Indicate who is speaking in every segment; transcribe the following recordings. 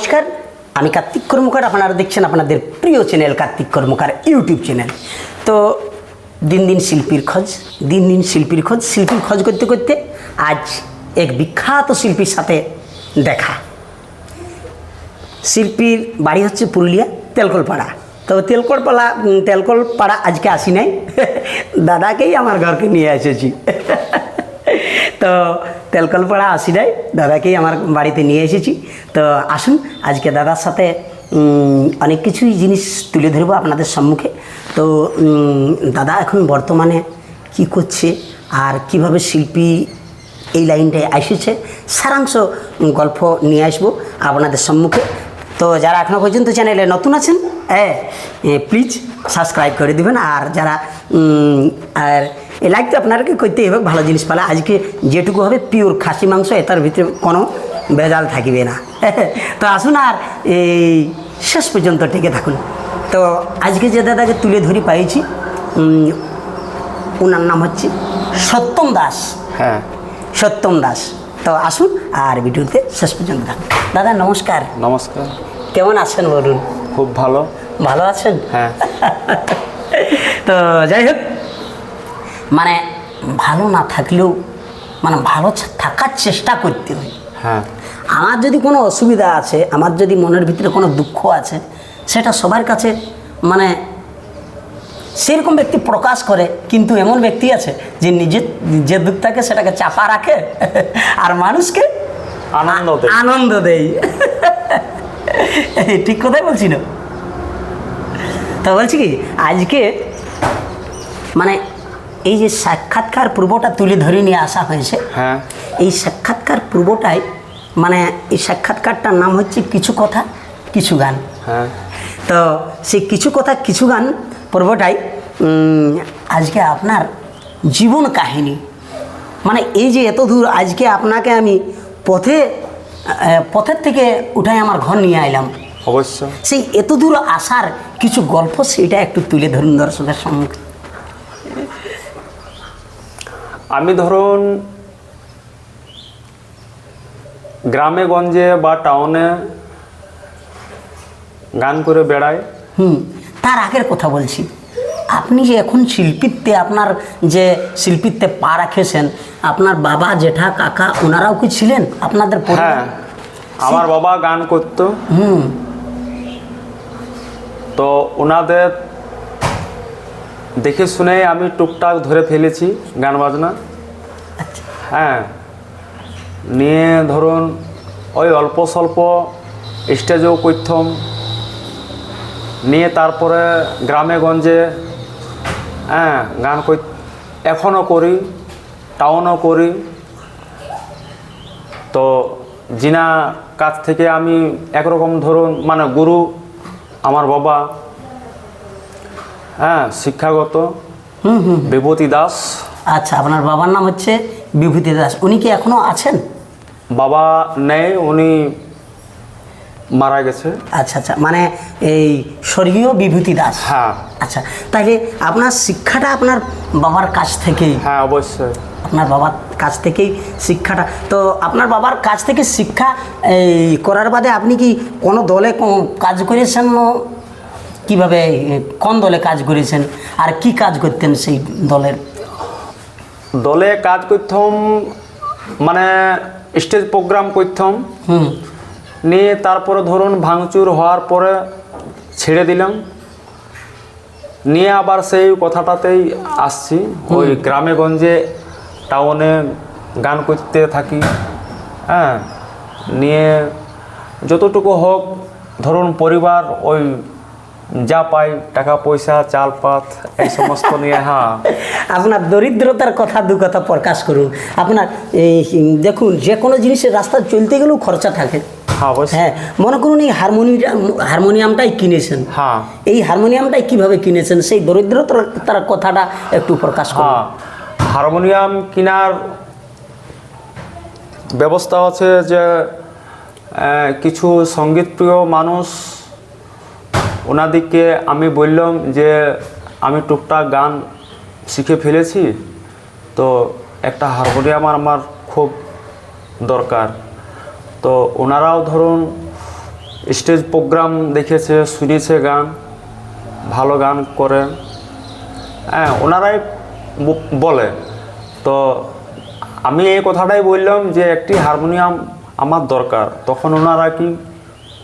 Speaker 1: নমস্কার। আমি কার্তিক কর্মকার, আপনারা দেখছেন আপনাদের প্রিয় channel Kartik Karmakar YouTube channel. তো দিন দিন শিল্পীর খোঁজ, দিন দিন শিল্পীর খোঁজ শিল্পীর খোঁজ করতে করতে আজ এক বিখ্যাত শিল্পীর সাথে দেখা। শিল্পীর বাড়ি হচ্ছে পুরুলিয়া, তেলকলপাড়া। তো তেলকলপাড়া তেলকলপাড়া আজকে আসি নাই। দাদাকেই আমার ঘরকে নিয়ে এসেছি। তো তেলকলপাড়া আসি নাই দাদাকেই আমার বাড়িতে নিয়ে এসেছি। তো আসুন, আজকে দাদার সাথে অনেক কিছুই জিনিস তুলে ধরবো আপনাদের সম্মুখে। তো দাদা এখন বর্তমানে কি করছে আর কীভাবে শিল্পী এই লাইনটায় এসেছে, সারাংশ গল্প নিয়ে আসব আপনাদের সম্মুখে। তো যারা এখনও পর্যন্ত চ্যানেলে নতুন আছেন হ্যাঁ প্লিজ সাবস্ক্রাইব করে দেবেন। আর যারা আর এই লাইক তো আপনাকে করতেই হবে ভালো জিনিস পালা। আজকে যেটুকু হবে পিওর খাসি মাংস এটার ভিতরে কোনো ভেজাল থাকিবে না। তো আসুন আর এই শেষ পর্যন্ত টিকে থাকুন। তো আজকে যে দাদাকে তুলে ধরি পাইছি ওনার নাম হচ্ছে সত্যম দাস।
Speaker 2: হ্যাঁ।
Speaker 1: সত্যম দাস। তো আসুন আর ভিডিওতে শেষ পর্যন্ত থাকুন। দাদা নমস্কার।
Speaker 2: নমস্কার।
Speaker 1: কেমন আছেন বলুন?
Speaker 2: খুব ভালো।
Speaker 1: ভালো আছেন?
Speaker 2: হ্যাঁ।
Speaker 1: তো যাই হোক মানে ভালো না থাকলেও মানে ভালো থাকার চেষ্টা করতে হয়।
Speaker 2: হ্যাঁ।
Speaker 1: আমার যদি কোনো অসুবিধা আছে আমার যদি মনের ভিতরে কোনো দুঃখ আছে সেটা সবার কাছে মানে সেরকম ব্যক্তি প্রকাশ করে কিন্তু এমন ব্যক্তি আছে যে নিজের যে দুঃখ থাকে সেটাকে চাপা রাখে আর মানুষকে
Speaker 2: আনন্দ দেয়।
Speaker 1: আনন্দ দেয়। ঠিক কথাই বলছি না। তো বলছি কি আজকে মানে এই যে সাক্ষাৎকার পূর্বটা তুলে ধরে নিয়ে আসা হয়েছে
Speaker 2: হ্যাঁ।
Speaker 1: এই সাক্ষাৎকার পূর্বটাই মানে এই সাক্ষাৎকারটার নাম হচ্ছে কিছু কথা কিছু গান।
Speaker 2: হ্যাঁ।
Speaker 1: তো সেই কিছু কথা কিছু গান পর্বটাই আজকে আপনার জীবন কাহিনী। মানে এই যে এত দূর আজকে আপনাকে আমি পথে পথের থেকে উঠাই আমার ঘর নিয়ে আইলাম।
Speaker 2: অবশ্য।
Speaker 1: সেই এত দূর আসার কিছু গল্প সেটা একটু তুলে ধরুন দর্শকের সম্মুখে।
Speaker 2: আমি ধরুন গ্রামে গঞ্জে বা টাউনে গান করে বেড়াই।
Speaker 1: হুম তার আগের কথা বলছি। আপনি যে এখন শিল্পীত্বে আপনার যে শিল্পীত্বে পা রাখেছেন আপনার বাবা জেঠা কাকা ওনারাও কি ছিলেন আপনাদের
Speaker 2: হ্যাঁ আমার বাবা গান করতো।
Speaker 1: হুম।
Speaker 2: তো ওনাদের দেখে শুনে আমি টুকটাক ধরে ফেলেছি গান বাজনা।
Speaker 1: আচ্ছা।
Speaker 2: হ্যাঁ। নিয়ে ধরুন ওই অল্প স্বল্প স্টেজেও করতাম নিয়ে তারপরে গ্রামে গঞ্জে হ্যাঁ গান কই এখনও করি টাউনও করি। তো জিনা কাছ থেকে আমি একরকম ধরুন মানে গুরু আমার বাবা হ্যাঁ শিক্ষাগত।
Speaker 1: হুম হুম
Speaker 2: বিভূতি দাস।
Speaker 1: আচ্ছা আপনার বাবার নাম হচ্ছে বিভূতি দাস। উনি কি এখনও আছেন?
Speaker 2: বাবা নেই উনি মারা গেছে।
Speaker 1: আচ্ছা আচ্ছা মানে এই স্বর্গীয় বিভূতি দাস।
Speaker 2: হ্যাঁ।
Speaker 1: আচ্ছা তাহলে আপনার শিক্ষাটা আপনার বাবার কাছ থেকেই?
Speaker 2: হ্যাঁ অবশ্যই।
Speaker 1: আপনার বাবার কাছ থেকেই শিক্ষাটা। তো আপনার বাবার কাছ থেকে শিক্ষা এই করার বাদে আপনি কি কোনো দলে কাজ করেছেন কীভাবে কোন দলে কাজ করেছেন আর কি কাজ করতেন সেই দলের?
Speaker 2: দলে কাজ করতাম মানে স্টেজ প্রোগ্রাম করতাম।
Speaker 1: হুম।
Speaker 2: নিয়ে তারপরে ধরুন ভাঙচুর হওয়ার পরে ছেড়ে দিলাম। নিয়ে আবার সেই কথাটাতেই আসছি। ওই গ্রামে গঞ্জে টাউনে গান করতে থাকি। হ্যাঁ নিয়ে যতটুকু হোক ধরুন পরিবার ওই যা পাই টাকা পয়সা চাল পাত এই সমস্ত নিয়ে হ্যাঁ
Speaker 1: আপনার দরিদ্রতার কথা দু কথা প্রকাশ করুন। আপনার এই দেখুন যে কোনো জিনিসের রাস্তা চলতে গেলেও খরচা থাকে।
Speaker 2: হ্যাঁ
Speaker 1: হ্যাঁ মনে করুন এই হারমোনিয়াম হারমোনিয়ামটাই কিনেছেন।
Speaker 2: হ্যাঁ
Speaker 1: এই হারমোনিয়ামটাই কীভাবে কিনেছেন সেই দরিদ্রতার তার কথাটা একটু প্রকাশ করুন।
Speaker 2: হারমোনিয়াম কেনার ব্যবস্থা আছে যে কিছু সঙ্গীতপ্রিয় মানুষ ওনাদিকে আমি বললাম যে, আমি টুকটাক গান শিখে ফেলেছি, তো একটা হারমোনিয়াম আমার খুব দরকার। তো ওনারাও ধরুন স্টেজ প্রোগ্রাম দেখেছে, শুনেছে গান, ভালো গান করে হ্যাঁ ওনারাই বলে। তো আমি এই কথাটাই বললাম যে, একটি হারমোনিয়াম আমার দরকার। তখন ওনারা কি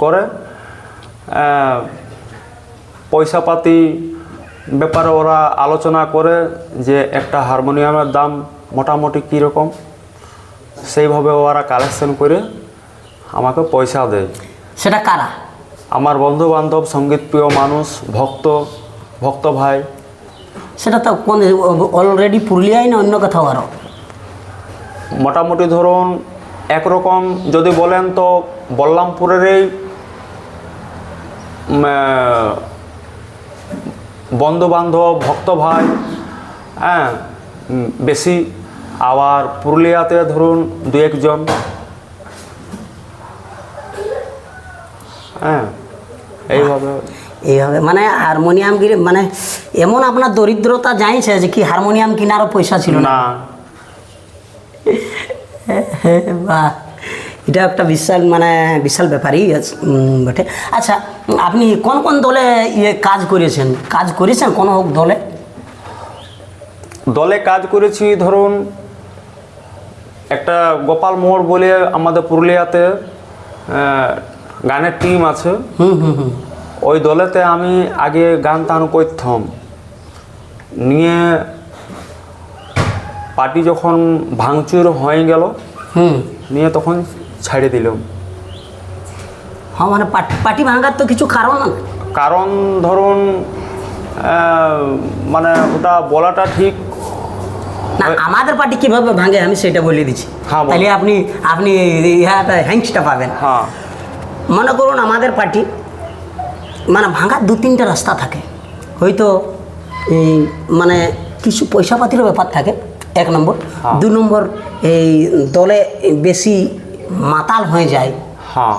Speaker 2: করে? পয়সাপাতি ব্যাপারে ওরা আলোচনা করে যে একটা হারমোনিয়ামের দাম মোটামুটি কীরকম সেইভাবে ওরা কালেকশন করে আমাকে পয়সা দেয়।
Speaker 1: সেটা কারা?
Speaker 2: আমার বন্ধু বান্ধব সংগীত প্রিয় মানুষ ভক্ত ভক্ত ভাই।
Speaker 1: সেটা তো কোন অলরেডি পুরুলিয়ায় না অন্য কোথাও আরও
Speaker 2: মোটামুটি ধরুন একরকম যদি বলেন তো বল্লামপুরেরই বন্ধু বান্ধব ভক্ত ভাই হ্যাঁ বেশি আবার পুরুলিয়াতে ধরুন দু একজন। হ্যাঁ এইভাবে।
Speaker 1: এইভাবে মানে হারমোনিয়াম কিনে মানে এমন আপনার দরিদ্রতা জানিছে যে কি হারমোনিয়াম কেনারও পয়সা ছিল না।
Speaker 2: না।
Speaker 1: বাহ। এটা একটা বিশাল মানে বিশাল ব্যাপারই আছে, বটে। আচ্ছা আপনি কোন কোন দলে ইয়ে কাজ করেছেন? কাজ করেছেন কোনো দলে?
Speaker 2: দলে কাজ করেছি ধরুন একটা গোপাল মোড় বলে আমাদের পুরুলিয়াতে গানের টিম আছে।
Speaker 1: হুম হুম হুম।
Speaker 2: ওই দলেতে আমি আগে গান টান করতাম। নিয়ে পার্টি যখন ভাঙচুর হয়ে গেল
Speaker 1: হুম।
Speaker 2: নিয়ে তখন ছাড়ে দিলাম
Speaker 1: হ্যাঁ মানে পাট- ভাঙার তো কিছু কারণ
Speaker 2: কারণ ধরুন মানে ওটা বলাটা ঠিক।
Speaker 1: না আমাদের পার্টি কীভাবে ভাঙে আমি সেটা বলে দিচ্ছি।
Speaker 2: হ্যাঁ,
Speaker 1: তাহলে আপনি আপনি ইহাটা হ্যাংসটা পাবেন।
Speaker 2: হ্যাঁ।
Speaker 1: মনে করুন আমাদের পার্টি মানে ভাঙার দু তিনটা রাস্তা থাকে। হয়তো এই মানে কিছু পয়সা পাতিরও ব্যাপার থাকে এক নম্বর।
Speaker 2: হ্যাঁ।
Speaker 1: দু নম্বর এই দলে বেশি মাতাল হয়ে যায়।
Speaker 2: হ্যাঁ।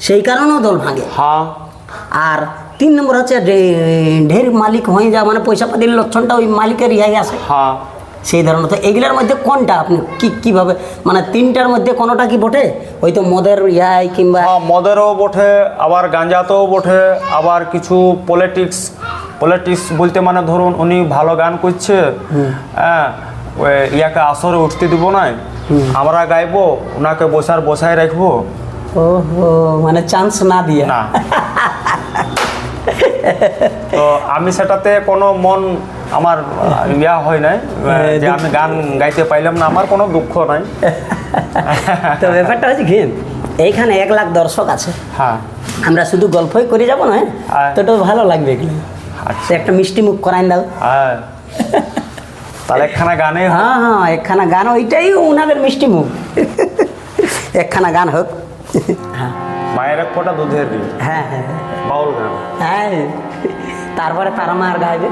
Speaker 1: সেই কারণেও দল ভাঙে।
Speaker 2: হ্যাঁ।
Speaker 1: আর তিন নম্বর হচ্ছে ঢের মালিক হয়ে যায় মানে পয়সা পাতির লক্ষণটা ওই মালিকের ইহাই আসে
Speaker 2: হ্যাঁ।
Speaker 1: সেই ধরনের তো এগুলোর মধ্যে কোনটা? আপনি কি কীভাবে? মানে তিনটার মধ্যে কোনোটা কি বটে? ওই তো মদের ইয়াই কিংবা
Speaker 2: হ্যাঁ, মদেরও বটে আবার গাঁজাতেও বটে আবার কিছু পলিটিক্স পলিটিক্স বলতে মানে ধরুন উনি ভালো গান করছে হ্যাঁ ইয়াকে আসরে উঠতে দিব না আমরা গাইবো ওনাকে বসার বসায় রাখব।
Speaker 1: ওহো মানে চান্স না দিয়ে।
Speaker 2: না। তো আমি সেটাতে কোনো মন আমার ইয়া হয় নাই যে আমি গান গাইতে পাইলাম না আমার কোনো দুঃখ নাই।
Speaker 1: তো ব্যাপারটা হচ্ছে কি এইখানে এক লাখ দর্শক আছে।
Speaker 2: হ্যাঁ।
Speaker 1: আমরা শুধু গল্পই করে যাব না হ্যাঁ?
Speaker 2: হ্যাঁ।
Speaker 1: তো ভালো লাগবে এগুলো।
Speaker 2: আচ্ছা।
Speaker 1: একটা মিষ্টি মুখ করাই দাও।
Speaker 2: হ্যাঁ। তাহলে একখানা গানে
Speaker 1: হ্যাঁ হ্যাঁ একখানা গান ওইটাই ওনাদের মিষ্টি মুখ। একখানা গান হোক। হ্যাঁ।
Speaker 2: মায়ের এক ফোঁটা দুধের দিন
Speaker 1: হ্যাঁ হ্যাঁ।
Speaker 2: বাউল গান।
Speaker 1: হ্যাঁ তারপরে তারা মার গাইবে।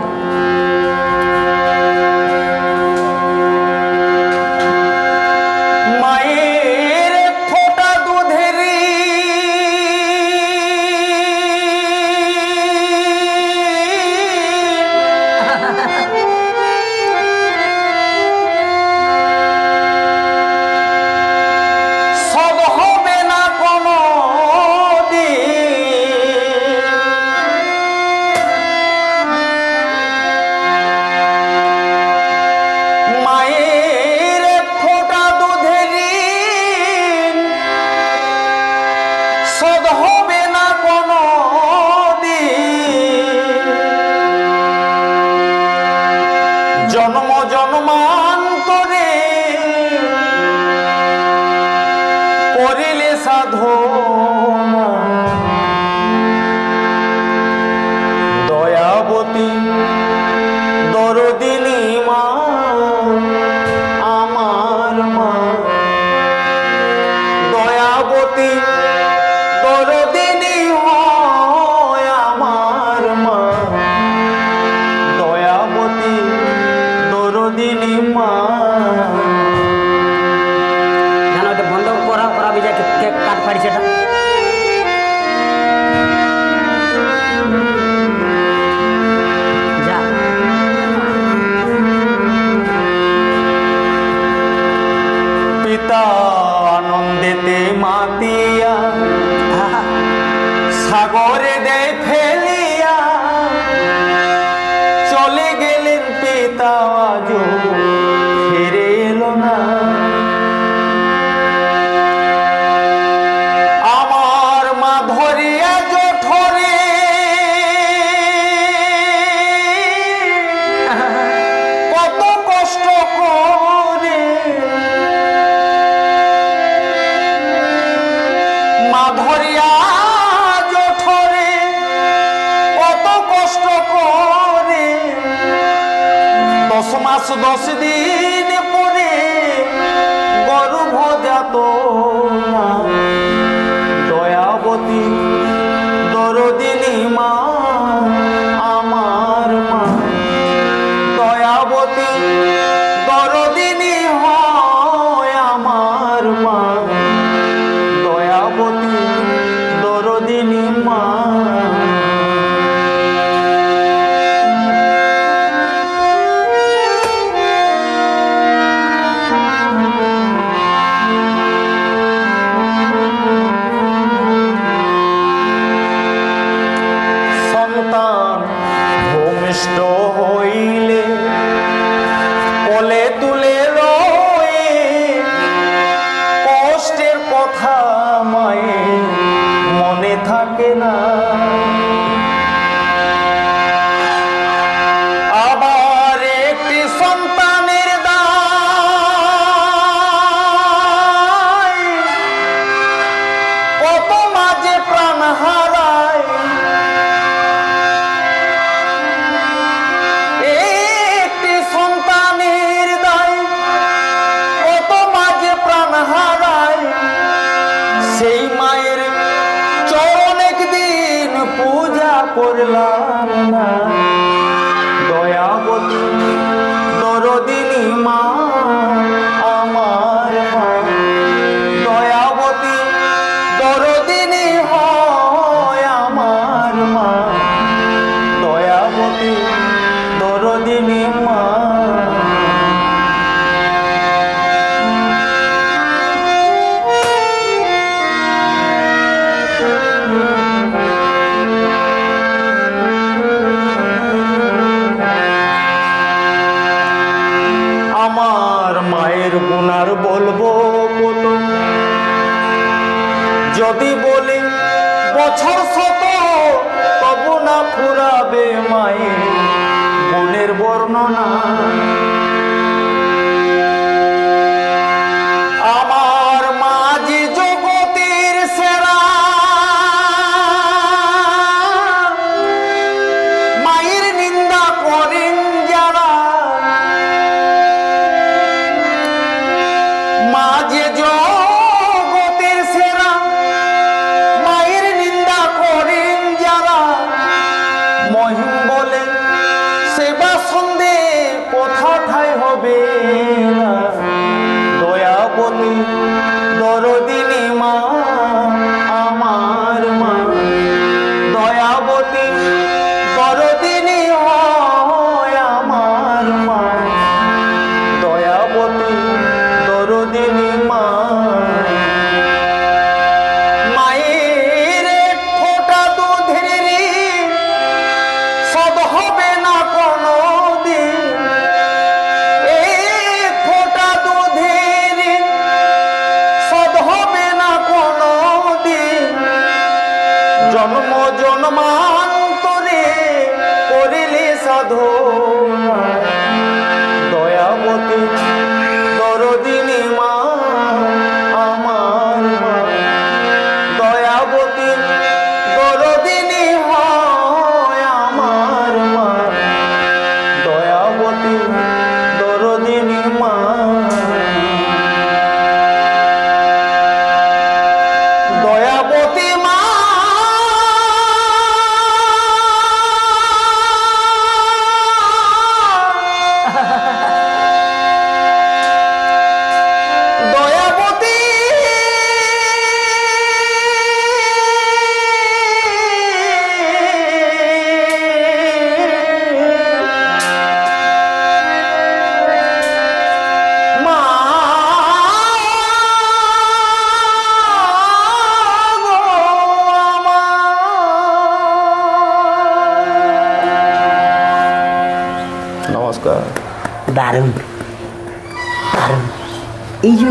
Speaker 1: la
Speaker 2: la la. la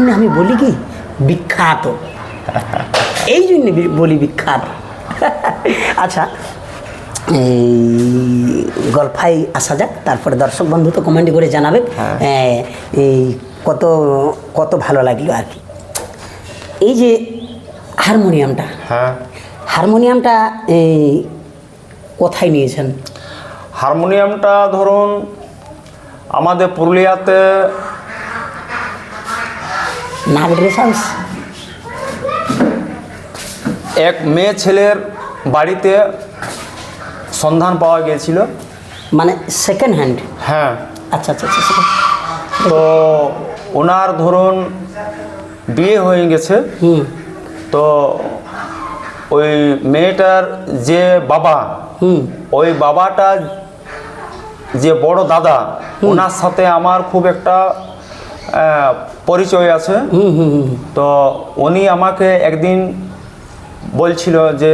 Speaker 2: জন্য আমি বলি কি বিখ্যাত। এই জন্য বলি বিখ্যাত। আচ্ছা এই গল্ফাই আসা যাক তারপরে দর্শক বন্ধু তো কমেন্ট করে জানাবে
Speaker 1: হ্যাঁ।
Speaker 2: এই কত কত ভালো লাগল আর কি। এই যে হারমোনিয়ামটা
Speaker 1: হ্যাঁ।
Speaker 2: হারমোনিয়ামটা এই কোথায় নিয়েছেন?
Speaker 1: হারমোনিয়ামটা ধরুন
Speaker 2: আমাদের পুরুলিয়াতে এক মেয়ে ছেলের বাড়িতে সন্ধান পাওয়া গিয়েছিল।
Speaker 1: মানে সেকেন্ড হ্যান্ড
Speaker 2: হ্যাঁ।
Speaker 1: আচ্ছা আচ্ছা আচ্ছা
Speaker 2: তো ওনার ধরুন বিয়ে হয়ে গেছে।
Speaker 1: হুম।
Speaker 2: তো ওই মেয়েটার যে বাবা ওই বাবাটা যে বড় দাদা ওনার সাথে আমার খুব একটা পরিচয় আছে। তো উনি আমাকে একদিন বলছিল যে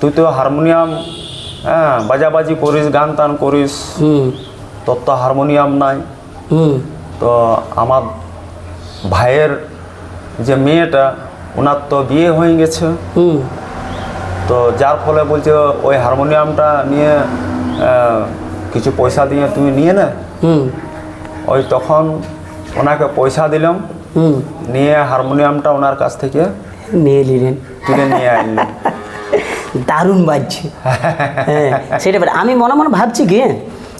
Speaker 2: তুই তো হারমোনিয়াম হ্যাঁ বাজাবাজি করিস গান টান করিস তোর তো হারমোনিয়াম নাই। তো আমার ভাইয়ের যে মেয়েটা ওনার তো বিয়ে হয়ে গেছে। তো যার ফলে বলছে ওই হারমোনিয়ামটা নিয়ে কিছু পয়সা দিয়ে তুমি নিয়ে নে। ওই তখন ওনাকে পয়সা দিলাম।
Speaker 1: হুম।
Speaker 2: নিয়ে হারমোনিয়ামটা ওনার কাছ থেকে
Speaker 1: নিয়ে নিলেন।
Speaker 2: তুলে নিয়ে আনলাম
Speaker 1: দারুণ বাজছে। হ্যাঁ সেটা বলে আমি মনে মনে ভাবছি কি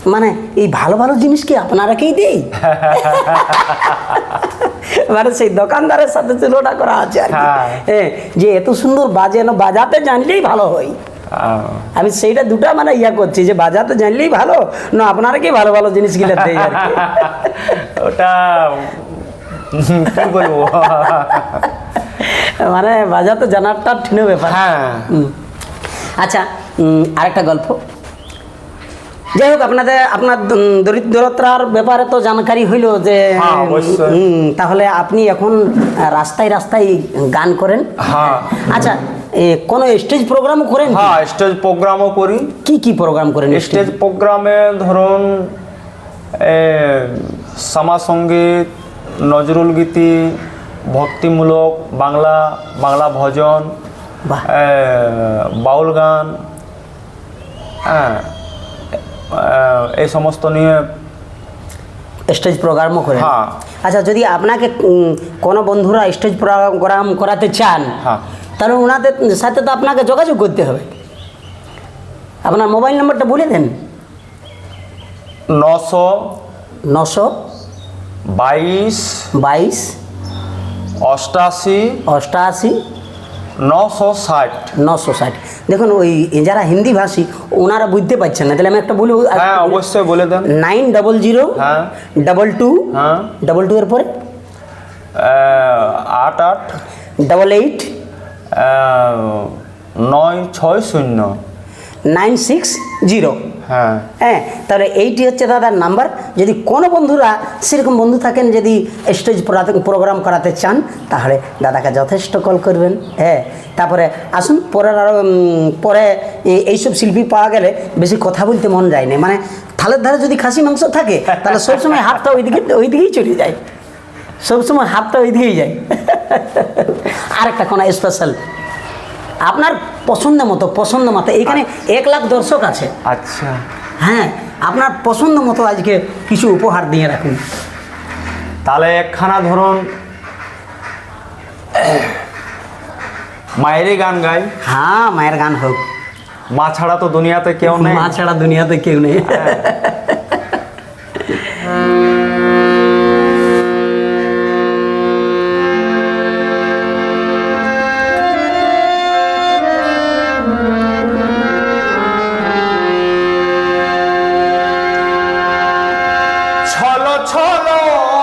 Speaker 1: মানে এই ভালো ভালো জিনিস কি আপনারাকেই দেই? মানে সেই দোকানদারের সাথে তুলনা করা আছে আর।
Speaker 2: হ্যাঁ।
Speaker 1: হ্যাঁ যে এত সুন্দর বাজানো বাজাতে জানলেই ভালো হয়। আমি সেইটা দুটা মানে ইয়া করছি যে বাজাতে জানলেই ভালো না আপনারা কি ভালো ভালো জিনিসগুলো দেয় আর
Speaker 2: ওটা কি বলব?
Speaker 1: মানে বাজাতে জানারটা ঠিক ব্যাপার।
Speaker 2: হ্যাঁ।
Speaker 1: আচ্ছা আরেকটা গল্প। যাই হোক আপনাদের আপনার দরিদ্রতার ব্যাপারে তো জানকারি হইল যে
Speaker 2: হ্যাঁ,
Speaker 1: তাহলে আপনি এখন রাস্তায় রাস্তায় গান করেন।
Speaker 2: হ্যাঁ।
Speaker 1: আচ্ছা এ, কোনো স্টেজ প্রোগ্রাম করেন
Speaker 2: হ্যাঁ স্টেজ প্রোগ্রামও করি।
Speaker 1: কি কি প্রোগ্রাম করেন?
Speaker 2: স্টেজ প্রোগ্রামে ধরুন এ, শ্যামা সংগীত নজরুল গীতি ভক্তিমূলক বাংলা বাংলা ভজন বাউল গান হ্যাঁ এই সমস্ত নিয়ে
Speaker 1: স্টেজ প্রোগ্রামও করে
Speaker 2: হ্যাঁ।
Speaker 1: আচ্ছা যদি আপনাকে কোনো বন্ধুরা স্টেজ প্রোগ্রাম করাতে চান
Speaker 2: হ্যাঁ।
Speaker 1: তাহলে ওনাদের সাথে তো আপনাকে যোগাযোগ করতে হবে আপনার মোবাইল নম্বরটা বলে দেন
Speaker 2: নশো
Speaker 1: নশো
Speaker 2: বাইশ
Speaker 1: বাইশ
Speaker 2: অষ্টাশি
Speaker 1: অষ্টআশি
Speaker 2: নশো ষাট।
Speaker 1: নশো ষাট। দেখুন ওই যারা হিন্দি ভাষী ওনারা বুঝতে পারছেন না। তাহলে আমি একটা বলি
Speaker 2: হ্যাঁ অবশ্যই বলে দেন।
Speaker 1: নাইন ডবল জিরো
Speaker 2: হ্যাঁ।
Speaker 1: ডবল টু
Speaker 2: হ্যাঁ।
Speaker 1: ডবল টু এর পরে?
Speaker 2: আট আট।
Speaker 1: Double eight.
Speaker 2: নয় ছয় শূন্য।
Speaker 1: Nine six zero.
Speaker 2: হ্যাঁ।
Speaker 1: হ্যাঁ তাহলে এইটি হচ্ছে দাদার নাম্বার। যদি কোনো বন্ধুরা সেরকম বন্ধু থাকেন, যদি স্টেজ প্রোগ্রাম করাতে চান, তাহলে দাদাকে যথেষ্ট কল করবেন। হ্যাঁ তারপরে আসুন, পরের আরও পরে এইসব শিল্পী পাওয়া গেলে বেশি কথা বলতে মন যায় না। মানে থালের ধারে যদি খাসি মাংস থাকে, তাহলে সবসময় হাতটা ওইদিকে, ওইদিকেই চলে যায়। সবসময় হাতটা ওইদিকেই যায়। আরেকটা কোনো স্পেশাল আপনার পছন্দ মতো পছন্দ মতো। এখানে এক লাখ দর্শক আছে।
Speaker 2: আচ্ছা।
Speaker 1: হ্যাঁ আপনার পছন্দ মতো আজকে কিছু উপহার দিয়ে রাখুন।
Speaker 2: তাহলে একখানা ধরুন মায়েরই গান গাই।
Speaker 1: হ্যাঁ মায়ের গান হোক।
Speaker 2: মা ছাড়া তো দুনিয়াতে কেউ নেই।
Speaker 1: মা ছাড়া দুনিয়াতে কেউ নেই।
Speaker 2: ছলো ছলো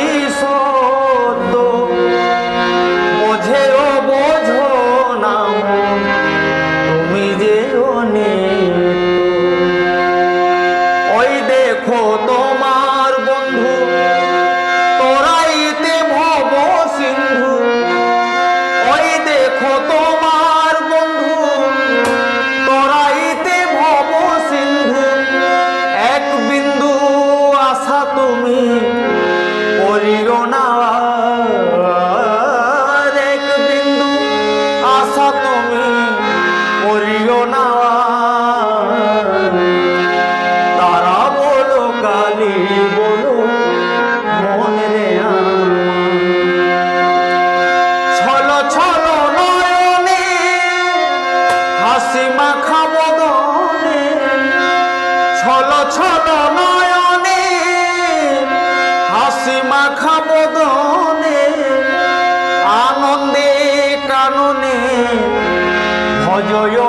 Speaker 2: এ 我就用